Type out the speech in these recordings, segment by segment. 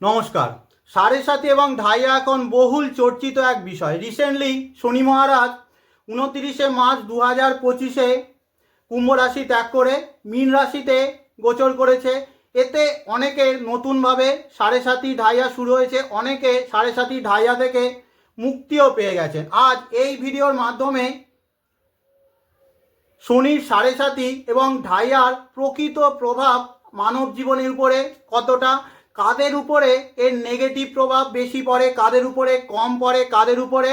নমস্কার। সাড়ে সাথী এবং ঢাইয়া এখন বহুল চর্চিত এক বিষয়। রিসেন্টলি শনি মহারাজ উনতিরিশে মার্চ দু হাজার পঁচিশে কুম্ভ রাশি ত্যাগ করে মীন রাশিতে গোচর করেছে। এতে অনেকের নতুনভাবে সাড়ে সাথী ঢাইয়া শুরু হয়েছে, অনেকে সাড়ে সাথী ঢাইয়া থেকে মুক্তিও পেয়ে গেছেন। আজ এই ভিডিওর মাধ্যমে শনির সাড়ে সাথী এবং ঢাইয়ার প্রকৃত প্রভাব মানব জীবনের উপরে কতটা কাদের উপরে এর নেগেটিভ প্রভাব বেশি পড়ে, কাদের উপরে কম পড়ে, কাদের উপরে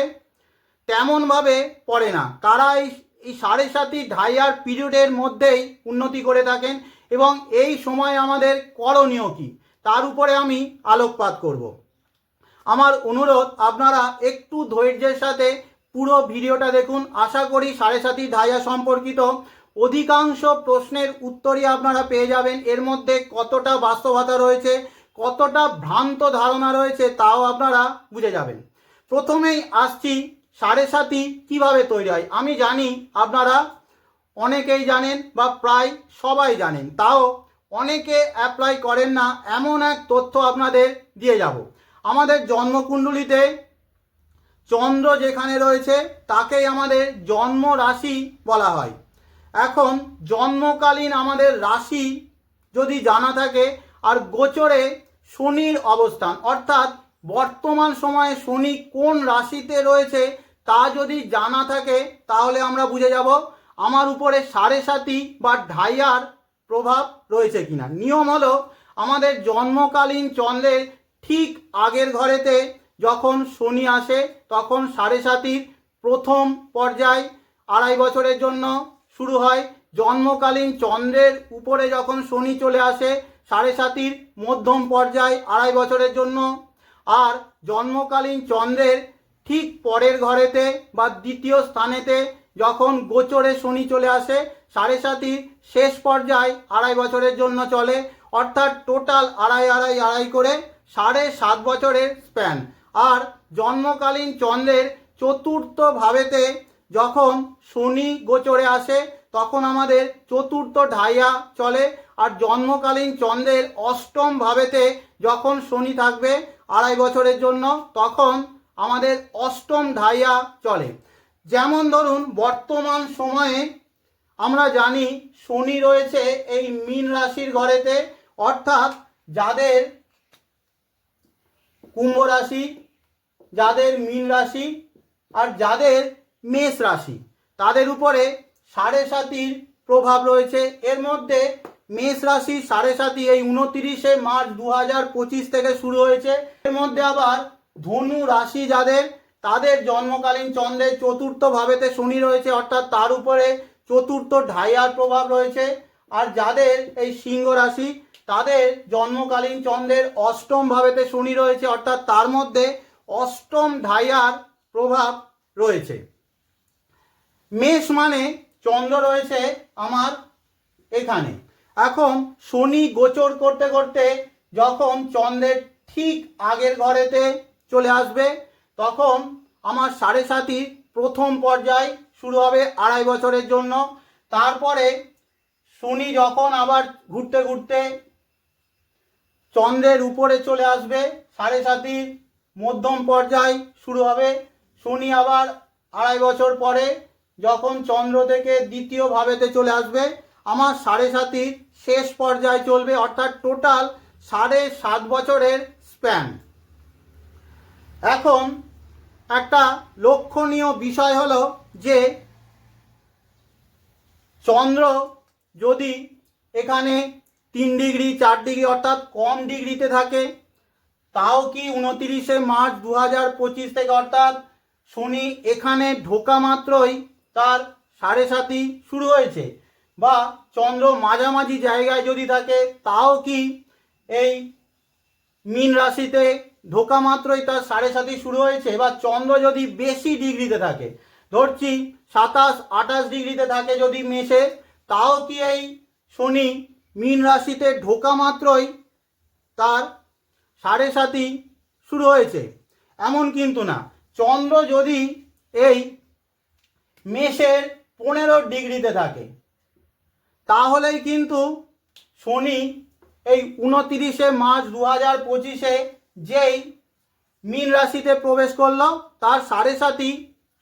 তেমনভাবে পড়ে না। কারা এই এই সাড়ে সাথী ঢাইয়ার পিরিয়ডের মধ্যেই উন্নতি করে থাকেন এবং এই সময় আমাদের করণীয় কী, তার উপরে আমি আলোকপাত করব। আমার অনুরোধ, আপনারা একটু ধৈর্যের সাথে পুরো ভিডিওটা দেখুন। আশা করি সাড়ে সাথী ধাইয়া সম্পর্কিত অধিকাংশ প্রশ্নের উত্তরই আপনারা পেয়ে যাবেন। এর মধ্যে কতটা বাস্তবতা রয়েছে কতটা ভ্রান্ত ধারণা রয়েছে তাও আপনারা বুঝে যাবেন। প্রথমেই আসছি সাড়ে সাথী কীভাবে তৈরি হয়। আমি জানি আপনারা অনেকেই জানেন বা প্রায় সবাই জানেন, তাও অনেকে অ্যাপ্লাই করেন না, এমন এক তথ্য আপনাদের দিয়ে যাব। আমাদের জন্মকুণ্ডলিতে চন্দ্র যেখানে রয়েছে, তাকেই আমাদের জন্ম রাশি বলা হয়। এখন জন্মকালীন আমাদের রাশি যদি জানা থাকে, আর গোচরে শনির অবস্থান। অর্থাৎ বর্তমান সময়ে শনি কোন রাশিতে রয়েছে তা যদি জানা থাকে, তাহলে আমরা বুঝে যাব আমার উপরে সাড়ে সাতি বা ঢাইয়ার প্রভাব রয়েছে কিনা। নিয়ম হলো আমাদের জন্মকালীন চন্দ্রের ঠিক আগের ঘরেতে যখন শনি আসে, তখন সাড়ে সাতির প্রথম পর্যায় আড়াই বছরের জন্য শুরু হয়। জন্মকালীন চন্দ্রের উপরে যখন শনি চলে আসে সাড়ে সাতির মধ্যম পর্যায় আড়াই বছরের জন্য। আর জন্মকালীন চন্দ্রের ঠিক পরের ঘরেতে বা দ্বিতীয় স্থানেতে যখন গোচরে শনি চলে আসে, সাড়ে সাতির শেষ পর্যায় আড়াই বছরের জন্য চলে। অর্থাৎ টোটাল আড়াই আড়াই আড়াই করে সাড়ে সাত বছরের স্প্যান। আর জন্মকালীন চন্দ্রের চতুর্থ ভাবেতে যখন শনি গোচরে আসে, তখন আমাদের চতুর্থ ঢাইয়া চলে। আর জন্মকালীন চন্দ্রের অষ্টম ভাবেতে যখন শনি থাকবে আড়াই বছরের জন্য, তখন আমাদের অষ্টম ঢাইয়া চলে। যেমন ধরুন, বর্তমান সময়ে আমরা জানি শনি রয়েছে এই মীন রাশির ঘরেতে, অর্থাৎ যাদের কুম্ভ রাশি, যাদের মীন রাশি আর যাদের মেষ রাশি, তাদের উপরে সাড়ে সাতির প্রভাব রয়েছে। এর মধ্যে মেষ রাশি সাড়ে সাতি এই উনতিরিশে মার্চ দু হাজার পঁচিশ থেকে শুরু হয়েছে। এর মধ্যে আবার ধনু রাশি যাদের, তাদের জন্মকালীন চন্দ্রের চতুর্থ ভাবেতে শনি রয়েছে, অর্থাৎ তার উপরে চতুর্থ ঢাইয়ার প্রভাব রয়েছে। আর যাদের এই সিংহ রাশি, তাদের জন্মকালীন চন্দ্রের অষ্টম ভাবেতে শনি রয়েছে, অর্থাৎ তার মধ্যে অষ্টম ঢাইয়ার প্রভাব রয়েছে। মেষ মানে চন্দ্র রয়েছে আমার এখানে। এখন শনি গোচর করতে করতে যখন চন্দ্রের ঠিক আগের ঘরেতে চলে আসবে, তখন আমার সাড়ে সাতির প্রথম পর্যায় শুরু হবে আড়াই বছরের জন্য। তারপরে শনি যখন আবার ঘুরতে ঘুরতে চন্দ্রের উপরে চলে আসবে, সাড়ে সাতির মধ্যম পর্যায় শুরু হবে। শনি আবার আড়াই বছর পরে যখন চন্দ্র থেকে দ্বিতীয় ভাবেতে চলে আসবে, আমার সাড়ে সাতির শেষ পর্যায়ে চলবে অর্থাৎ টোটাল সাড়ে সাত বছরের স্প্যান। এখন একটা লক্ষণীয় বিষয় হলো যে চন্দ্র যদি এখানে তিন ডিগ্রি, চার ডিগ্রি অর্থাৎ কম ডিগ্রিতে থাকে, তাও কি উনতিরিশে মার্চ দু হাজার পঁচিশ থেকে অর্থাৎ শনি এখানে ঢোকা মাত্রই তার সাড়ে সাতই শুরু হয়েছে বা চন্দ্র মাঝামাঝি জায়গায় যদি থাকে, তাও কি এই মিন রাশিতে ঢোকা মাত্রই তার সাড়ে সাতই শুরু হয়েছে? বা চন্দ্র যদি বেশি ডিগ্রিতে থাকে, ধরছি সাতাশ, আঠাশ ডিগ্রিতে থাকে যদি মেশে তাও কি এই শনি মিন রাশিতে ঢোকা মাত্রই তার সাড়ে সাতই শুরু হয়েছে? এমন কিন্তু না। চন্দ্র যদি এই মেষের পনেরো ডিগ্রিতে থাকে তাহলেই কিন্তু শনি এই উনতিরিশে মার্চ দু হাজার পঁচিশে যেই মীন রাশিতে প্রবেশ করল, তার সাড়ে সাতই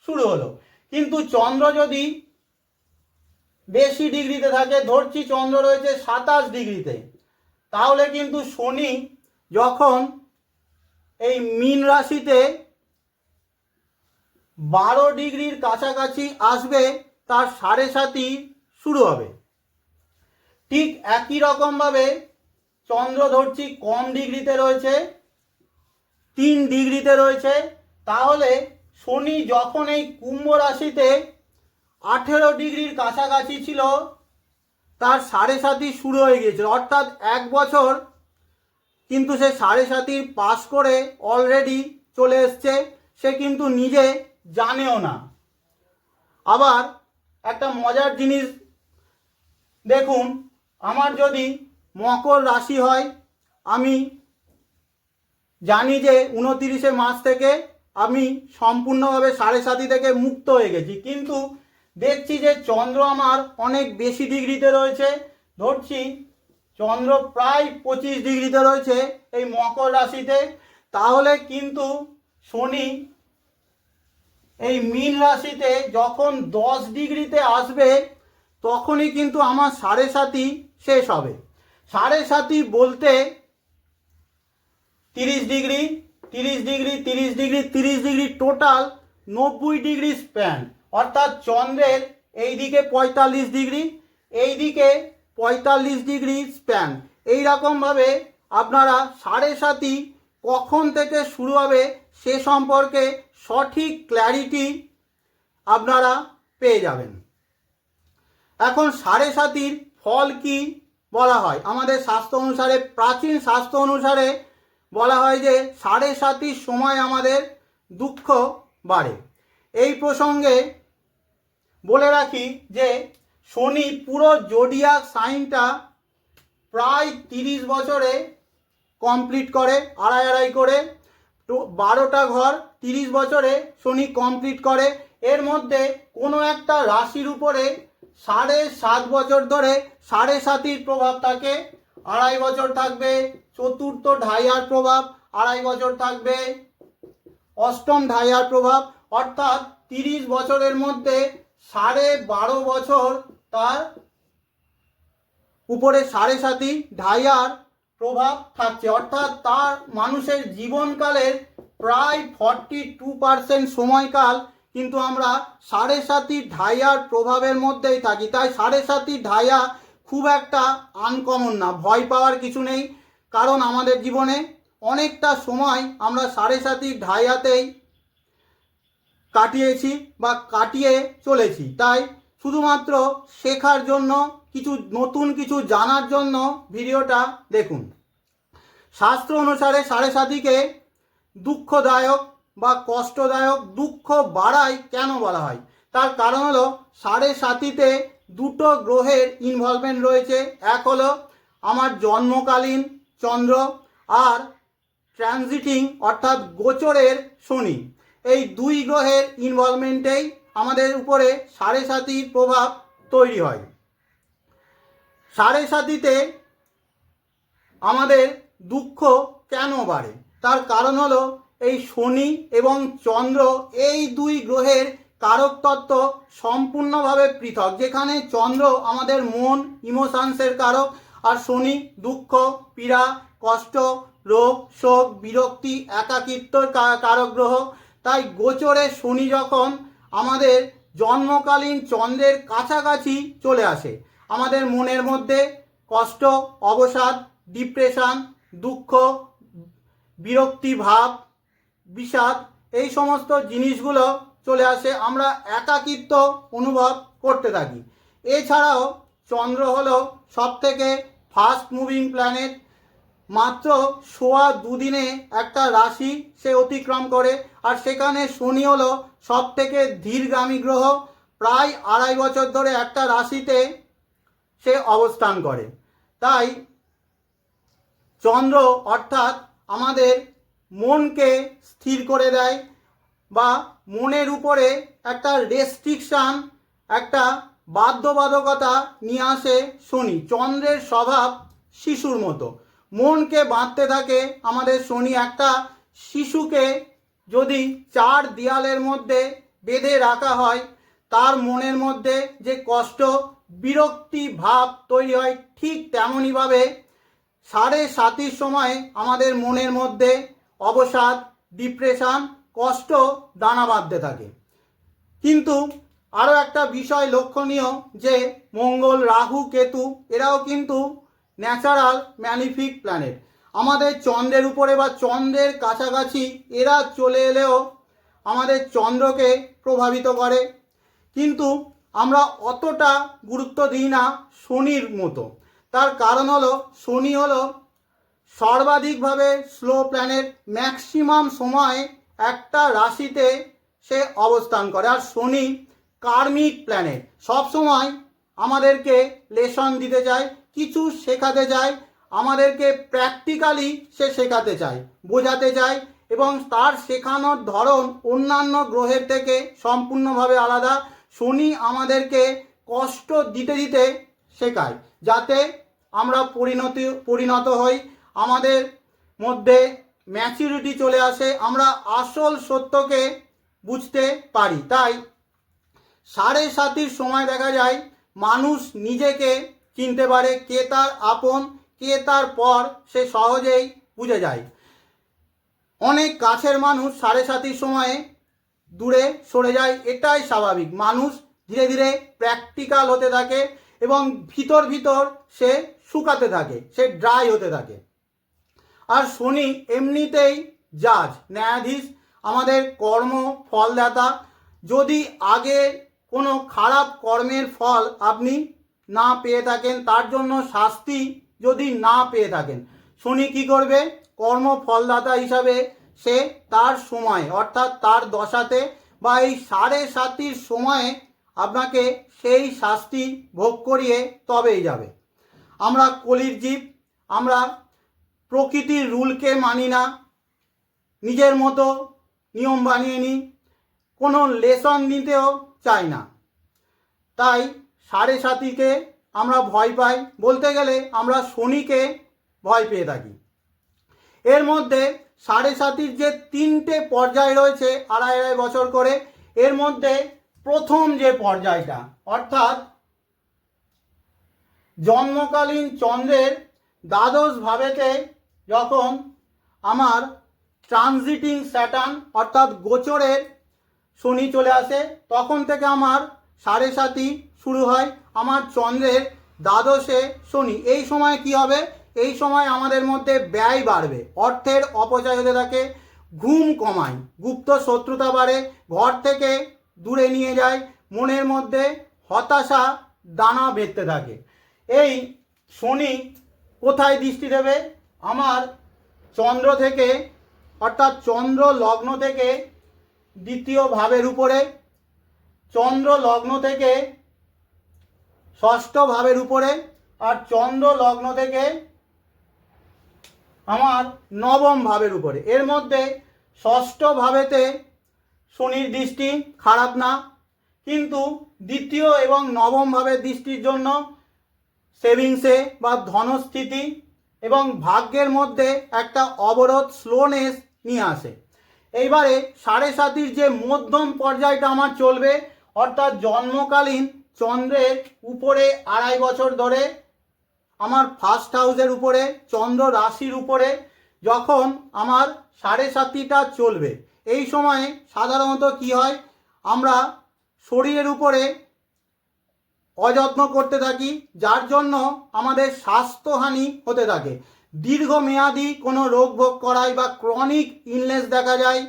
শুরু হলো। কিন্তু চন্দ্র যদি বেশি ডিগ্রিতে থাকে, ধরছি চন্দ্র রয়েছে সাতাশ ডিগ্রিতে, তাহলে কিন্তু শনি যখন এই মীন রাশিতে বারো ডিগ্রির কাছাকাছি আসবে, তার সাড়ে সাতই শুরু হবে। ঠিক একই রকমভাবে চন্দ্র ধরছি কম ডিগ্রিতে রয়েছে, তিন ডিগ্রিতে রয়েছে। তাহলে শনি যখন এই কুম্ভ রাশিতে আঠেরো ডিগ্রির কাছাকাছি ছিল, তার সাড়ে সাতই শুরু হয়ে গিয়েছিল। অর্থাৎ এক বছর কিন্তু সে সাড়ে সাতির পাস করে অলরেডি চলে এসছে। সে কিন্তু নিজে জানেও না। আবার একটা মজার জিনিস দেখুন আমার যদি মকর রাশি হয়, আমি জানি যে উনতিরিশে মাস থেকে আমি সম্পূর্ণভাবে সাড়ে সাতি থেকে মুক্ত হয়ে গেছি। কিন্তু দেখছি যে চন্দ্র আমার অনেক বেশি ডিগ্রিতে রয়েছে। ধরছি চন্দ্র প্রায় পঁচিশ ডিগ্রিতে রয়েছে এই মকর রাশিতে। তাহলে কিন্তু শনি এই মীন রাশিতে যখন দশ ডিগ্রিতে আসবে তখনই কিন্তু আমার সাড়ে সাতই শেষ হবে। সাড়ে সাতই বলতে তিরিশ ডিগ্রি তিরিশ ডিগ্রি তিরিশ ডিগ্রি তিরিশ ডিগ্রি টোটাল নব্বই ডিগ্রি স্প্যান অর্থাৎ চন্দ্রের এই দিকে পঁয়তাল্লিশ ডিগ্রি এই দিকে পঁয়তাল্লিশ ডিগ্রি স্প্যান এই রকমভাবে আপনারা সাড়ে সাতই কখন থেকে শুরু হবে সে সম্পর্কে সঠিক ক্ল্যারিটি আপনারা পেয়ে যাবেন। এখন সাড়ে সাতির ফল কি বলা হয়? আমাদের স্বাস্থ্য অনুসারে, প্রাচীন স্বাস্থ্য অনুসারে বলা হয় যে সাড়ে সাতির সময় আমাদের দুঃখ বাড়ে। এই প্রসঙ্গে বলে রাখি যে শনি পুরো জোডিয়াক সাইনটা প্রায় তিরিশ বছরে কমপ্লিট করে, আড়াই আড়াই করে। বারোটা ঘর তিরিশ বছরে শনি কমপ্লিট করে। এর মধ্যে কোনো একটা রাশির উপরে সাড়ে সাত বছর ধরে সাড়ে সাতির প্রভাব থাকে, আড়াই বছর থাকবে চতুর্থ ঢাইয়ার প্রভাব, আড়াই বছর থাকবে অষ্টম ঢাইয়ার প্রভাব, অর্থাৎ তিরিশ বছরের মধ্যে সাড়ে বারো বছর তার উপরে সাড়ে সাতি ঢাইয়ার প্রভাব থাকছে। অর্থাৎ তার মানুষের জীবনকালের প্রায় ফর্টি টু পার্সেন্ট সময়কাল কিন্তু আমরা সাড়ে সাতি ঢাইয়ার প্রভাবের মধ্যেই থাকি। তাই সাড়ে সাতি ঢাইয়া খুব একটা আনকমন না, ভয় পাওয়ার কিছু নেই। কারণ আমাদের জীবনে অনেকটা সময় আমরা সাড়ে সাতি ঢাইয়াতেই কাটিয়েছি বা কাটিয়ে চলেছি। তাই শুধুমাত্র শেখার জন্য, কিছু নতুন কিছু জানার জন্য ভিডিওটা দেখুন। শাস্ত্র অনুসারে সাড়ে সাতিকে দুঃখদায়ক বা কষ্টদায়ক দুঃখ বাড়ায় কেন বলা হয়? তার কারণ হলো, সাড়ে সাতিতে দুটো গ্রহের ইনভলভমেন্ট রয়েছে। এক হলো, আমার জন্মকালীন চন্দ্র আর ট্রানজিটিং অর্থাৎ গোচরের শনি। এই দুই গ্রহের ইনভলভমেন্টেই আমাদের উপরে সাড়ে সাতির প্রভাব তৈরি হয়। সাড়ে সাতিতে আমাদের দুঃখ কেন বাড়ে? তার কারণ হলো এই শনি এবং চন্দ্র এই দুই গ্রহের কারক তত্ত্ব সম্পূর্ণভাবে পৃথক, যেখানে চন্দ্র আমাদের মন ইমোশনসের কারক আর শনি দুঃখ, পীড়া, কষ্ট, রোগ, শোক, বিরক্তি, একাকিত্বর কারক গ্রহ। তাই গোচরে শনি যখন আমাদের জন্মকালীন চন্দ্রের কাছাকাছি চলে আসে, আমাদের মনের মধ্যে কষ্ট, অবসাদ ডিপ্রেশন দুঃখ, বিরক্তি ভাব বিষাদ, এই সমস্ত জিনিসগুলো চলে আসে আমরা একাকিত্ব অনুভব করতে থাকি। এছাড়াও চন্দ্র হলো সব থেকে ফাস্ট মুভিং প্ল্যানেট মাত্র সোয়া দুদিনে একটা রাশি সে অতিক্রম করে আর সেখানে শনি হলো সব থেকে ধীরগামী গ্রহ। প্রায় আড়াই বছর ধরে একটা রাশিতে সে অবস্থান করে। তাই চন্দ্র অর্থাৎ আমাদের মনকে স্থির করে দেয় বা মনের উপরে একটা রেস্ট্রিকশান একটা বাধ্যবাধকতা নিয়ে আসে শনি। চন্দ্রের স্বভাব শিশুর মতো। মনকে বাঁধতে থাকে আমাদের শনি একটা শিশুকে যদি চার দেয়ালের মধ্যে বেঁধে রাখা হয়, তার মনের মধ্যে যে কষ্ট, বিরক্তি ভাব তৈরি হয় ঠিক তেমনইভাবে সাড়ে সাতির সময় আমাদের মনের মধ্যে অবসাদ ডিপ্রেশন কষ্ট, দানা বাঁধতে থাকে। কিন্তু আরও একটা বিষয় লক্ষণীয় যে মঙ্গল, রাহু, কেতু, এরাও কিন্তু ন্যাচারাল ম্যানিফিক প্ল্যানেট আমাদের চন্দ্রের উপরে বা চন্দ্রের কাছাকাছি এরা চলে এলেও আমাদের চন্দ্রকে প্রভাবিত করে। কিন্তু আমরা অতটা গুরুত্ব দিই না শনির মতো। তার কারণ হলো, শনি হলো সর্বাধিকভাবে স্লো প্ল্যানেট ম্যাক্সিমাম সময় একটা রাশিতে সে অবস্থান করে। আর শনি কার্মিক প্ল্যানেট সব সময় আমাদেরকে লেসন দিতে চায়, কিছু শেখাতে চায়, আমাদেরকে প্র্যাকটিক্যালি সে শেখাতে চায়, বোঝাতে চায় এবং তার শেখানোর ধরন অন্যান্য গ্রহের থেকে সম্পূর্ণভাবে আলাদা। শনি আমাদেরকে কষ্ট দিতে দিতে শেখায়, যাতে আমরা পরিণতি পরিণত হই। আমাদের মধ্যে ম্যাচুরিটি চলে আসে, আমরা আসল সত্যকে বুঝতে পারি। তাই সাড়ে সাতির সময় দেখা যায়, মানুষ নিজেকে চিনতে পারে কে তার আপন, কে তার পর, সে সহজেই বুঝে যায়। অনেক কাছের মানুষ সাড়ে সাতির সময়ে দূরে সরে যায়, এটাই স্বাভাবিক। মানুষ ধীরে ধীরে প্র্যাকটিক্যাল হতে থাকে এবং ভিতর ভিতর সে শুকাতে থাকে, সে ড্রাই হতে থাকে। আর শনি এমনিতেই জাজ, ন্যায়াধীশ, আমাদের কর্ম ফলদাতা। যদি আগে কোনো খারাপ কর্মের ফল আপনি না পেয়ে থাকেন, তার জন্য শাস্তি যদি না পেয়ে থাকেন, শনি কি করবে? কর্ম ফলদাতা হিসাবে সে তার সময়, অর্থাৎ তার দশাতে বা এই সাড়ে সাতির সময়ে আপনাকে সেই শাস্তি ভোগ করিয়ে তবেই যাবে। আমরা কলির জীব, আমরা প্রকৃতির রুলকে মানি না। নিজের মতো নিয়ম বানিয়ে নিই কোনো লেসন নিতেও চাই না। তাই সাড়ে সাতিকে আমরা ভয় পাই। বলতে গেলে আমরা শনিকে ভয় পেয়ে থাকি। এর মধ্যে সাড়ে সাতির যে তিনটে পর্যায় রয়েছে আড়াই আড়াই বছর করে, এর মধ্যে প্রথম যে পর্যায়টা, অর্থাৎ জন্মকালীন চন্দ্রের দ্বাদশ ভাবেতে যখন আমার ট্রানজিটিং স্যাটার্ন অর্থাৎ গোচরের শনি চলে আসে, তখন থেকে আমার সাড়ে সাতই শুরু হয়, আমার চন্দ্রের দ্বাদশে শনি। এই সময় কি হবে? এই সময় আমাদের মধ্যে ব্যয় বাড়বে, অর্থের অপচয় হতে থাকে, ঘুম কমায়, গুপ্ত শত্রুতা বাড়ে, ঘর থেকে দূরে নিয়ে যায়, মনের মধ্যে হতাশা দানা বেঁধতে থাকে। এই শনি কোথায় দৃষ্টি দেবে? আমার চন্দ্র থেকে, অর্থাৎ চন্দ্র লগ্ন থেকে দ্বিতীয় ভাবের উপরে, চন্দ্র লগ্ন থেকে ষষ্ঠ ভাবের উপরে, আর চন্দ্র লগ্ন থেকে আমার নবম ভাবের উপরে। এর মধ্যে ষষ্ঠ ভাবেতে শনির দৃষ্টি খারাপ না, কিন্তু দ্বিতীয় এবং নবম ভাবের দৃষ্টির জন্য সেভিংসে বা ধনস্থিতি এবং ভাগ্যের মধ্যে একটা অবরোধ স্লোনেস নিয়ে আসে। এইবারে সাড়ে সাতির যে মধ্যম পর্যায়টা আমার চলবে, অর্থাৎ জন্মকালীন চন্দ্রের উপরে আড়াই বছর ধরে, আমার ফার্স্ট হাউসের উপরে, চন্দ্র রাশির উপরে, যখন আমার সাড়ে সাতিটা চলবে। এই সময়ে সাধারণত কি হয়, আমরা শরীরের উপরে অযত্ন করতে থাকি, যার জন্য আমাদের স্বাস্থ্যহানি হতে থাকে। দীর্ঘমেয়াদী কোনো রোগ ভোগ করায় বা ক্রনিক ইলনেস দেখা যায়,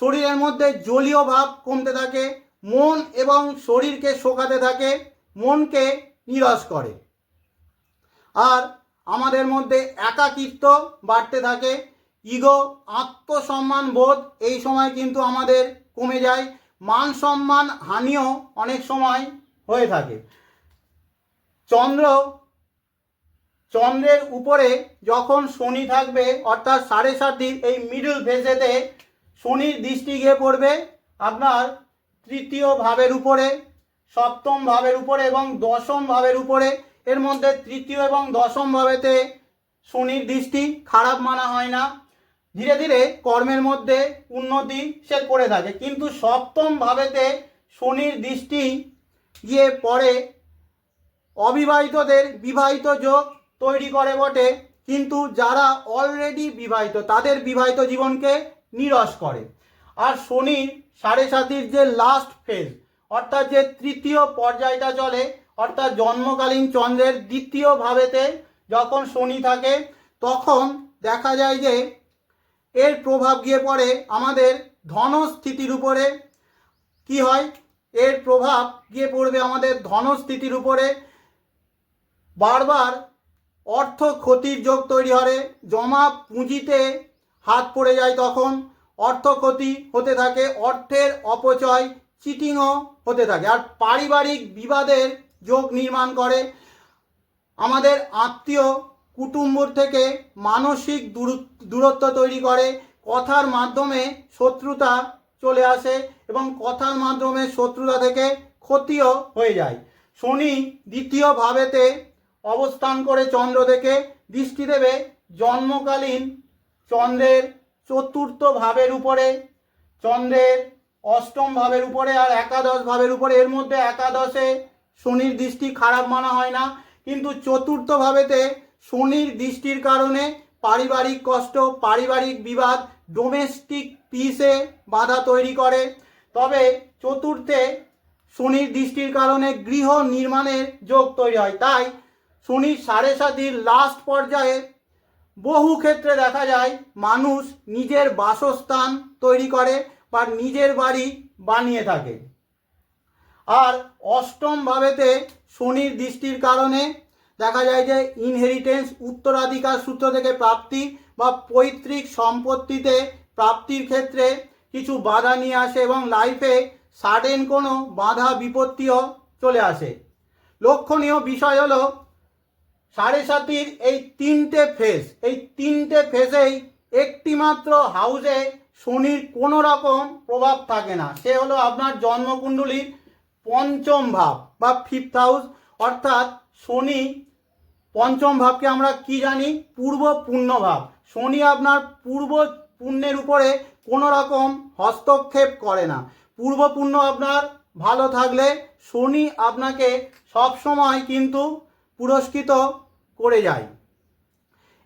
শরীরের মধ্যে জলীয় ভাব কমতে থাকে, মন এবং শরীরকে শোকাতে থাকে, মনকে নিরস করে। আর আমাদের মধ্যে একাকিত্ব বাড়তে থাকে, ইগো, আত্মসম্মান বোধ এই সময় কিন্তু আমাদের কমে যায়, মান সম্মান হানিও অনেক সময় হয়ে থাকে। চন্দ্র, চন্দ্রের উপরে যখন শনি থাকবে, অর্থাৎ সাড়ে সাতির এই মিডল ফেজেতে শনির দৃষ্টি গিয়ে পড়বে আপনার তৃতীয় ভাবের উপরে, সপ্তম ভাবের উপরে এবং দশম ভাবের উপরে। এর মধ্যে তৃতীয় এবং দশম ভাবেতে শনির দৃষ্টি খারাপ মানা হয় না। ধীরে ধীরে কর্মের মধ্যে উন্নতি সে করে থাকে। কিন্তু সপ্তম ভাবেতে শনির দৃষ্টি গিয়ে পড়ে অবিবাহিতদের বিবাহিত যোগ তৈরি করে বটে, কিন্তু যারা অলরেডি বিবাহিত, তাদের বিবাহিত জীবনকে নিরস করে। আর শনির সাড়ে সাতির যে লাস্ট ফেজ অর্থাৎ যে তৃতীয় পর্যায়টা চলে, অর্থাৎ জন্মকালীন চন্দ্রের দ্বিতীয় ভাবেতে যখন শনি থাকে, তখন দেখা যায় যে এর প্রভাব গিয়ে পড়ে আমাদের ধনস্থিতির উপরে। কি হয়? এর প্রভাব গিয়ে পড়বে আমাদের ধনস্থিতির উপরে। বারবার অর্থ ক্ষতির যোগ তৈরি হবে জমা পুঁজিতে হাত পড়ে যায় তখন অর্থ ক্ষতি হতে থাকে, অর্থের অপচয় চিটিংও হতে থাকে। আর পারিবারিক বিবাদের যোগ নির্মাণ করে। আমাদের আত্মীয় কুটুম্বর থেকে মানসিক দূরত্ব তৈরি করে। কথার মাধ্যমে শত্রুতা চলে আসে এবং কথার মাধ্যমে শত্রুতা থেকে ক্ষতিও হয়ে যায়। শনি দ্বিতীয় ভাবেতে অবস্থান করে চন্দ্র থেকে দৃষ্টি দেবে জন্মকালীন চন্দ্রের চতুর্থ ভাবের উপরে, চন্দ্রের অষ্টম ভাবের উপরে আর একাদশ ভাবের উপরে। এর মধ্যে একাদশে শনির দৃষ্টি খারাপ মানা হয় না, কিন্তু চতুর্থ ভাবেতে শনির দৃষ্টির কারণে পারিবারিক কষ্ট, পারিবারিক বিবাদ ডোমেস্টিক পিসে বাধা তৈরি করে। তবে চতুর্থে শনির দৃষ্টির কারণে গৃহ নির্মাণের যোগ তৈরি হয়। তাই শনির সাড়ে সাতির লাস্ট পর্যায়ে বহু ক্ষেত্রে দেখা যায় মানুষ নিজের বাসস্থান তৈরি করে বা নিজের বাড়ি বানিয়ে থাকে। আর অষ্টম ভাবেতে শনির দৃষ্টির কারণে দেখা যায় যে ইনহেরিটেন্স উত্তরাধিকার সূত্র থেকে প্রাপ্তি বা পৈতৃক সম্পত্তিতে প্রাপ্তির ক্ষেত্রে কিছু বাধা নিয়ে আসে এবং লাইফে সাডেন কোনো বাধা বিপত্তিও চলে আসে। লক্ষণীয় বিষয় হলো সাড়ে সাতির এই তিনটে ফেজ এই তিনটে ফেজেই একটিমাত্র হাউসে শনির কোনো রকম প্রভাব থাকে না। সে হলো আপনার জন্মকুণ্ডলীর পঞ্চম ভাব বা ফিফথ হাউস অর্থাৎ শনি পঞ্চম ভাবকে আমরা কি জানি? পূর্ব ভাব। শনি আপনার পূর্ব পুণ্যের উপরে কোনো রকম হস্তক্ষেপ করে না। পূর্ব পুণ্য আপনার ভালো থাকলে শনি আপনাকে সব সময় কিন্তু পুরস্কৃত করে যায়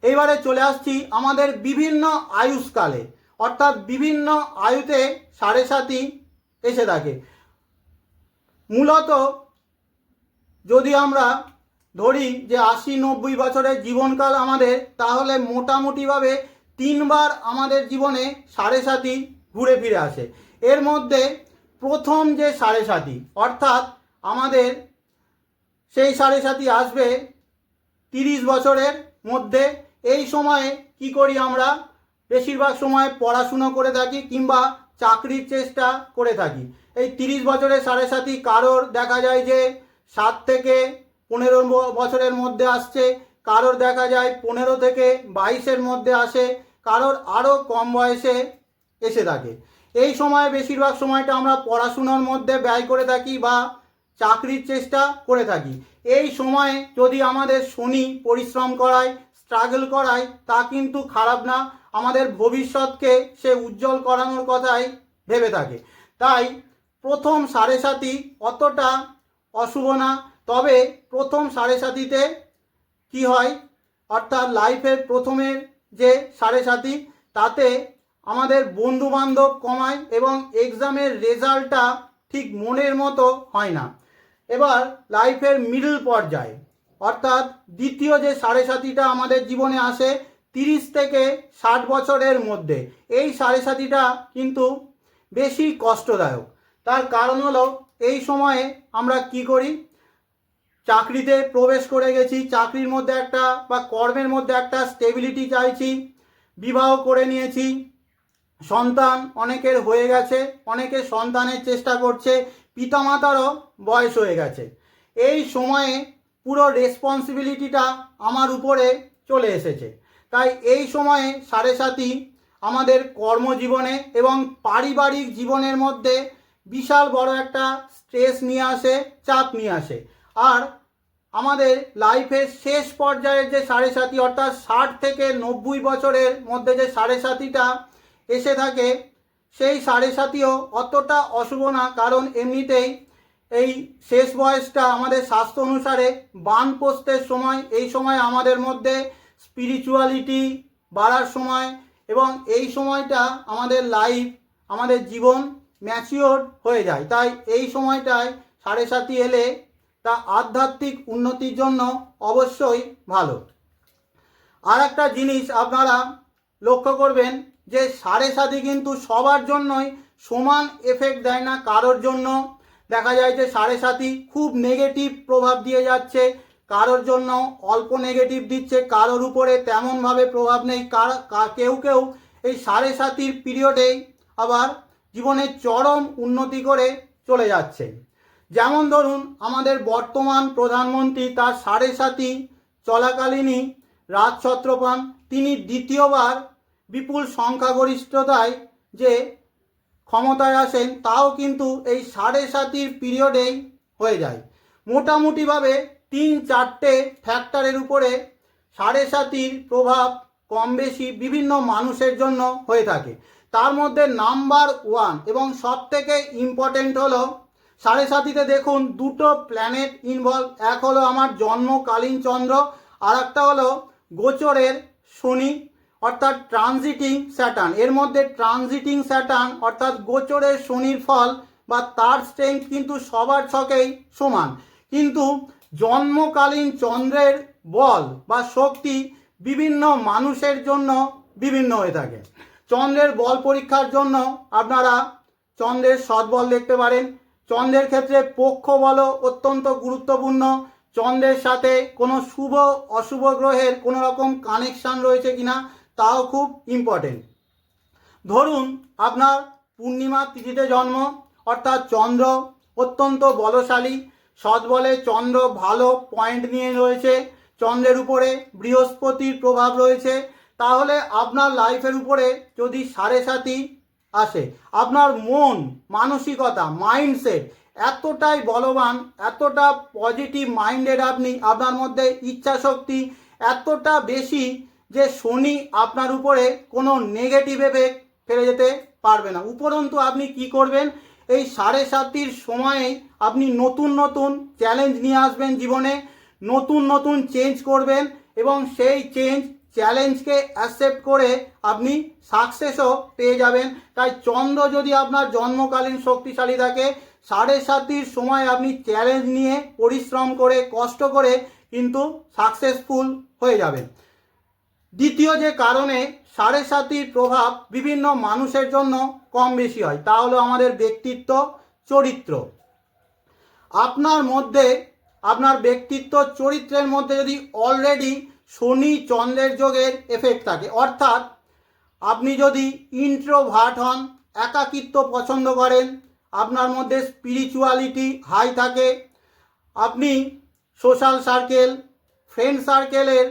এইবারে চলে আসছি আমাদের বিভিন্ন আয়ুষ্কালে। অর্থাৎ বিভিন্ন আয়ুতে সাড়ে সাতই এসে থাকে। মূলত যদি আমরা ধরি যে আশি নব্বই বছরের জীবনকাল আমাদের, তাহলে মোটামুটিভাবে তিনবার আমাদের জীবনে সাড়ে সাতই ঘুরে ফিরে আসে। এর মধ্যে প্রথম যে সাড়ে সাতই, অর্থাৎ আমাদের সেই সাড়ে সাতই আসবে তিরিশ বছরের মধ্যে এই সময়ে কি করি আমরা? বেশিরভাগ সময় পড়াশুনো করে থাকি কিংবা চাকরির চেষ্টা করে থাকি। এই তিরিশ বছরের সাড়ে সাতই কারোর দেখা যায় যে সাত থেকে পনেরো বছরের মধ্যে আসছে, কারোর দেখা যায় পনেরো থেকে বাইশের মধ্যে আসে, কারোর আরও কম বয়সে এসে থাকে। এই সময়ে বেশিরভাগ সময়টা আমরা পড়াশুনোর মধ্যে ব্যয় করে থাকি বা চাকরির চেষ্টা করে থাকি। এই সময়ে যদি আমাদের শনি পরিশ্রম করায় স্ট্রাগল করায়, তা কিন্তু খারাপ না। আমাদের ভবিষ্যৎকে সে উজ্জ্বল করানোর কথাই ভেবে থাকে। তাই প্রথম সাড়ে সাতি অতটা অশুভ না। তবে প্রথম সাড়ে সাতিতে কি হয়? অর্থাৎ লাইফের প্রথমের যে সাড়ে সাতি, তাতে আমাদের বন্ধু বান্ধব কমায় এবং এক্সামের রেজাল্টটা ঠিক মনের মতো হয় না। এবার লাইফের মিডল পর্যায়ে, অর্থাৎ দ্বিতীয় যে সাড়ে সাতিটা আমাদের জীবনে আসে তিরিশ থেকে ষাট বছরের মধ্যে, এই সাড়ে সাতিটা কিন্তু বেশি কষ্টদায়ক। তার কারণ হলো এই সময়ে আমরা কি করি? চাকরিতে প্রবেশ করে গেছি, চাকরির মধ্যে একটা বা কর্মের মধ্যে একটা স্টেবিলিটি চাইছি, বিবাহ করে নিয়েছি, সন্তান অনেকের হয়ে গেছে, অনেকে সন্তানের চেষ্টা করছে পিতামাতারও বয়স হয়ে গেছে। এই সময়ে পুরো রেসপন্সিবিলিটিটা আমার উপরে চলে এসেছে। তাই এই সময়ে সাড়ে সাতই আমাদের কর্মজীবনে এবং পারিবারিক জীবনের মধ্যে বিশাল বড় একটা স্ট্রেস নিয়ে আসে, চাপ নিয়ে আসে। আর আমাদের লাইফের শেষ পর্যায়ের যে সাড়ে সাথী অর্থাৎ ষাট থেকে নব্বই বছরের মধ্যে যে সাড়ে সাথীটা এসে থাকে সেই সাড়ে সাথীও অতটা অশুভ না, কারণ এমনিতেই এই শেষ বয়সটা আমাদের স্বাস্থ্য অনুসারে বান পোস্তের সময়, এই সময় আমাদের মধ্যে স্পিরিচুয়ালিটি বাড়ার সময় এবং এই সময়টা আমাদের লাইফ আমাদের জীবন ম্যাচিওর হয়ে যায়। তাই এই সময়টায় সাড়ে সাথী এলে তা আধ্যাত্মিক উন্নতির জন্য অবশ্যই ভালো। আর একটা জিনিস আপনারা লক্ষ্য করবেন যে সাড়ে সাথী কিন্তু সবার জন্যই সমান এফেক্ট দেয় না কারোর জন্য। দেখা যায় যে সাড়ে সাথী খুব নেগেটিভ প্রভাব দিয়ে যাচ্ছে, কারোর জন্য অল্প নেগেটিভ দিচ্ছে, কারোর উপরে তেমনভাবে প্রভাব নেই, কার কেউ কেউ এই সাড়ে সাতির পিরিয়ডেই আবার জীবনের চরম উন্নতি করে চলে যাচ্ছে। যেমন ধরুন, আমাদের বর্তমান প্রধানমন্ত্রী তার সাড়ে সাথী চলাকালীনই রাজছত্র পান তিনি দ্বিতীয়বার বিপুল সংখ্যাগরিষ্ঠতায় যে ক্ষমতায় আসেন, তাও কিন্তু এই সাড়ে সাতির পিরিয়ডেই হয়ে যায়। মোটামুটিভাবে তিন চারটে ফ্যাক্টরের উপরে সাড়ে সাতির প্রভাব কম বেশি বিভিন্ন মানুষের জন্য হয়ে থাকে। তার মধ্যে নাম্বার ওয়ান এবং সব থেকে ইম্পর্টেন্ট হলো, সাড়ে সাতিতে দেখুন দুটো প্ল্যানেট ইনভলভ এক হলো আমার জন্মকালীন চন্দ্র আর একটা হলো গোচরের শনি। অর্থাৎ ট্রানজিটিং স্যাটার্ন এর মধ্যে ট্রানজিটিং স্যাটার্ন অর্থাৎ গোচরের শনির ফল বা তার স্ট্রেংথ কিন্তু সবার ছকেই সমান। কিন্তু জন্মকালীন চন্দ্রের বল বা শক্তি বিভিন্ন মানুষের জন্য বিভিন্ন হয়ে থাকে। চন্দ্রের বল পরীক্ষার জন্য আপনারা চন্দ্রের সৎবল দেখতে পারেন। চন্দ্রের ক্ষেত্রে পক্ষ বল অত্যন্ত গুরুত্বপূর্ণ। চন্দ্রের সাথে কোনো শুভ, অশুভ গ্রহের কোনো রকম কানেকশান রয়েছে কিনা তাও খুব ইম্পর্টেন্ট ধরুন আপনার পূর্ণিমা তিথিতে জন্ম, অর্থাৎ চন্দ্র অত্যন্ত বলশালী সৎবলে চন্দ্র ভালো পয়েন্ট নিয়ে রয়েছে, চন্দ্রের উপরে বৃহস্পতির প্রভাব রয়েছে, তাহলে আপনার লাইফের উপরে যদি সাড়ে সাতি আসে, আপনার মন, মানসিকতা মাইন্ডসেট এতটাই বলবান, এতটা পজিটিভ মাইন্ডেড আপনি, আপনার মধ্যে ইচ্ছা শক্তি এতটা বেশি যে শনি আপনার উপরে কোনো নেগেটিভ এফেক্ট ফেলে যেতে পারবে না। উপরন্তু আপনি কি করবেন? এই সাড়ে সাতটির সময়ে আপনি নতুন নতুন চ্যালেঞ্জ নিয়ে আসবেন জীবনে, নতুন নতুন চেঞ্জ করবেন এবং সেই চেঞ্জ চ্যালেঞ্জকে অ্যাকসেপ্ট করে আপনি সাকসেসও পেয়ে যাবেন। তাই চন্দ্র যদি আপনার জন্মকালীন শক্তিশালী থাকে, সাড়ে সাতটির সময় আপনি চ্যালেঞ্জ নিয়ে পরিশ্রম করে, কষ্ট করে কিন্তু সাকসেসফুল হয়ে যাবেন। দ্বিতীয় যে কারণে সাড়ে সাতির প্রভাব বিভিন্ন মানুষের জন্য কম বেশি হয়, তা হলো আমাদের ব্যক্তিত্ব চরিত্র। আপনার মধ্যে, আপনার ব্যক্তিত্ব চরিত্রের মধ্যে যদি অলরেডি শনি চন্দ্রের যোগের এফেক্ট থাকে, অর্থাৎ আপনি যদি ইন্ট্রোভার্ট হন, একাকিত্ব পছন্দ করেন, আপনার মধ্যে স্পিরিচুয়ালিটি হাই থাকে, আপনি সোশ্যাল সার্কেল ফ্রেন্ড সার্কেলের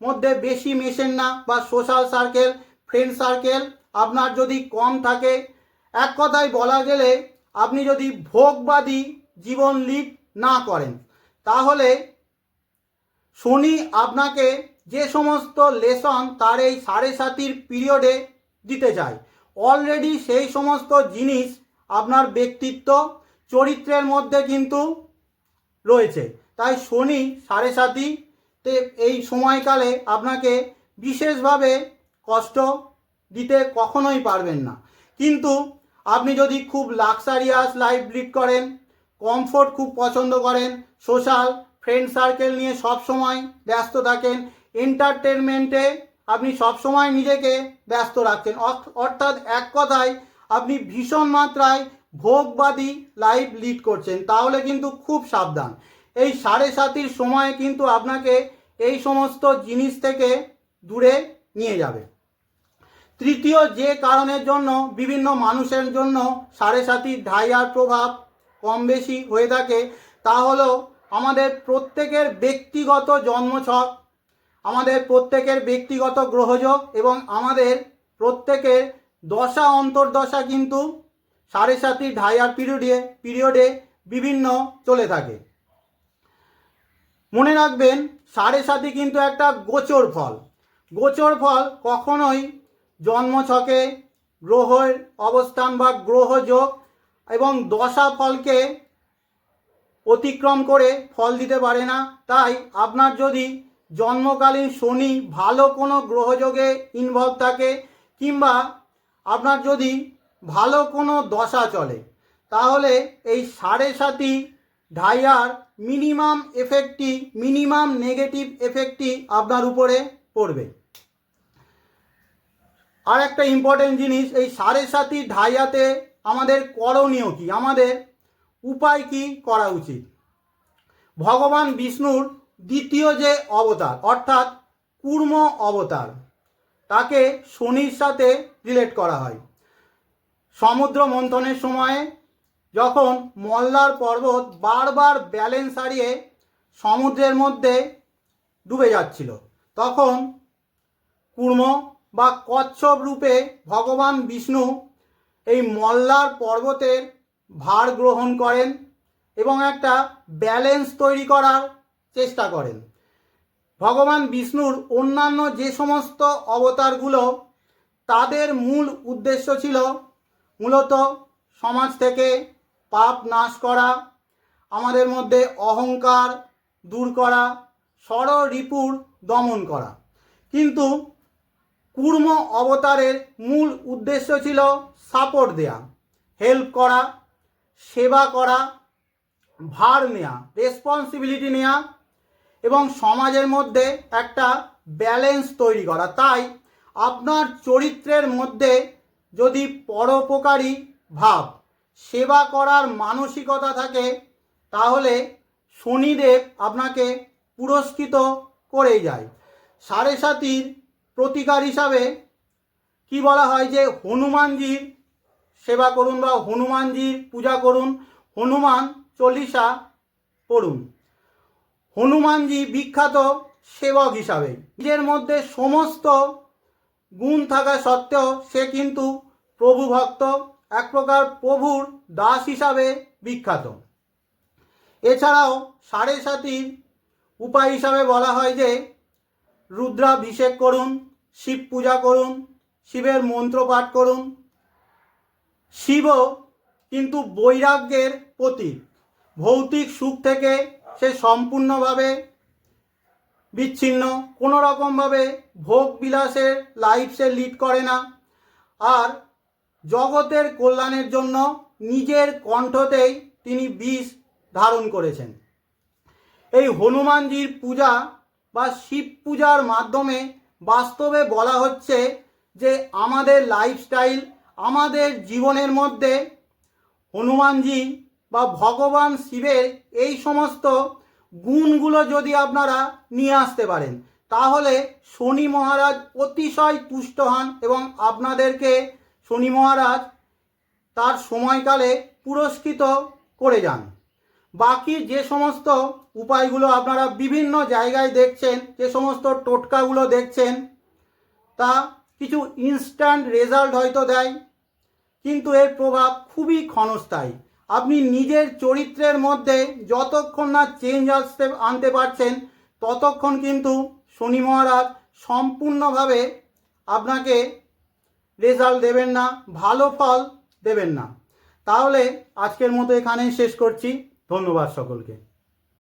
মধ্যে বেশি মেশেন না বা সোশ্যাল সার্কেল ফ্রেন্ড সার্কেল আপনার যদি কম থাকে। এক কথায় বলা গেলে আপনি যদি ভোগবাদী জীবন লিড না করেন, তাহলে শনি আপনাকে যে সমস্ত লেসন তার এই সাড়ে সাতির পিরিয়ডে দিতে চায়। অলরেডি সেই সমস্ত জিনিস আপনার ব্যক্তিত্ব চরিত্রের মধ্যে কিন্তু রয়েছে। তাই শনি সাড়ে সাতিতে এই সময়কালে আপনাকে বিশেষভাবে কষ্ট দিতে কখনোই পারবেন না। কিন্তু আপনি যদি খুব লাক্সারিয়াস লাইফ লিড করেন কমফোর্ট খুব পছন্দ করেন সোশ্যাল ফ্রেন্ড সার্কেল নিয়ে সব সময় ব্যস্ত থাকেন এন্টারটেনমেন্টে আপনি সব সময় নিজেকে ব্যস্ত রাখছেন। অর্থ- অর্থাৎ এক কথায় আপনি ভীষণ মাত্রায় ভোগবাদী লাইফ লিড করছেন, তাহলে কিন্তু খুব সাবধান। এই সাড়ে সাতির সময় কিন্তু আপনাকে এই সমস্ত জিনিস থেকে দূরে নিয়ে যাবে। তৃতীয়, যে কারণের জন্য বিভিন্ন মানুষের জন্য সাড়ে সাতির ঢাইয়ার প্রভাব কম বেশি হয়ে থাকে, তা হলো আমাদের প্রত্যেকের ব্যক্তিগত জন্মছক, আমাদের প্রত্যেকের ব্যক্তিগত গ্রহযোগ এবং আমাদের প্রত্যেকের দশা, অন্তর্দশা কিন্তু সাড়ে সাতি ঢাইয়ার পিরিয়ডে পিরিয়ডে বিভিন্ন চলে থাকে। মনে রাখবেন সাড়ে সাথে কিন্তু একটা গোচর ফল। গোচর ফল কখনোই জন্মছকে গ্রহের অবস্থান বা গ্রহযোগ এবং দশা ফলকে অতিক্রম করে ফল দিতে পারে না। তাই আপনার যদি জন্মকালীন শনি ভালো কোনো গ্রহযোগে ইনভলভ থাকে কিংবা আপনার যদি ভালো কোনো দশা চলে, তাহলে এই সাড়ে সাতি ঢাইয়ার মিনিমাম এফেক্টটি, মিনিমাম নেগেটিভ এফেক্টটি আপনার উপরে পড়বে। আর একটা ইম্পর্টেন্ট জিনিস, এই সাড়ে সাতি ঢাইয়াতে আমাদের করণীয় কি? আমাদের উপায় কি করা উচিত? ভগবান বিষ্ণুর দ্বিতীয় যে অবতার, অর্থাৎ কুর্ম অবতার, তাকে শনির সাথে রিলেট করা হয়। সমুদ্র মন্থনের সময়ে যখন মল্লার পর্বত বারবার ব্যালেন্স হারিয়ে সমুদ্রের মধ্যে ডুবে যাচ্ছিল, তখন কুর্ম বা কচ্ছপ রূপে ভগবান বিষ্ণু এই মল্লার পর্বতের ভার গ্রহণ করেন এবং একটা ব্যালেন্স তৈরি করার চেষ্টা করেন। ভগবান বিষ্ণুর অন্যান্য যে সমস্ত অবতারগুলো তাদের মূল উদ্দেশ্য ছিল মূলত সমাজ থেকে পাপ নাশ করা, আমাদের মধ্যে অহংকার দূর করা ষড় রিপুর দমন করা। কিন্তু কুর্ম অবতারের মূল উদ্দেশ্য ছিল সাপোর্ট দেয়া, হেল্প করা, সেবা করা, ভার নেয়া রেসপন্সিবিলিটি নেয়া এবং সমাজের মধ্যে একটা ব্যালেন্স তৈরি করা। তাই আপনার চরিত্রের মধ্যে যদি পরোপকারী ভাব সেবা করার মানসিকতা থাকে, তাহলে শনিদেব আপনাকে পুরস্কৃত করেই যায়। সাড়ে সাতির প্রতিকার হিসাবে কি বলা হয় যে হনুমানজির সেবা করুন বা হনুমানজির পূজা করুন, হনুমান চল্লিশা পড়ুন। হনুমানজি বিখ্যাত সেবক হিসাবে। নিজের মধ্যে সমস্ত গুণ থাকা সত্ত্বেও সে কিন্তু প্রভু ভক্ত এক প্রকার প্রভুর দাস হিসাবে বিখ্যাত। এছাড়াও সাড়ে সাতির উপায় হিসাবে বলা হয় যে, রুদ্রাভিষেক করুন, শিব পূজা করুন, শিবের মন্ত্র পাঠ করুন। শিবও কিন্তু বৈরাগ্যের প্রতীক। ভৌতিক সুখ থেকে সে সম্পূর্ণভাবে বিচ্ছিন্ন। কোনো রকমভাবে ভোগ বিলাসের লাইফ সে লিড করে না। আর জগতের কল্যাণের জন্য নিজের কণ্ঠতেই তিনি বিষ ধারণ করেছেন। এই হনুমানজির পূজা বা শিব পূজার মাধ্যমে বাস্তবে বলা হচ্ছে যে আমাদের লাইফস্টাইল আমাদের জীবনের মধ্যে হনুমানজি বা ভগবান শিবের এই সমস্ত গুণগুলো যদি আপনারা নিয়ে আসতে পারেন, তাহলে শনি মহারাজ অতিশয় তুষ্ট হন এবং আপনাদেরকে শনি মহারাজ তার সময়কালে পুরস্কৃত করে যান। বাকি যে সমস্ত উপায়গুলো আপনারা বিভিন্ন জায়গায় দেখছেন, যে সমস্ত টোটকাগুলো দেখছেন, তা কিছু ইনস্ট্যান্ট রেজাল্ট হয়তো দেয়, কিন্তু এর প্রভাব খুবই ক্ষণস্থায়ী। আপনি নিজের চরিত্রের মধ্যে যতক্ষণ না চেঞ্জ আসতে, আনতে পারছেন, ততক্ষণ কিন্তু শনি মহারাজ সম্পূর্ণভাবে আপনাকে রেজাল্ট দেবেন না, ভালো ফল দেবেন না। তাহলে আজকের মতো এখানেই শেষ করছি। ধন্যবাদ সকলকে।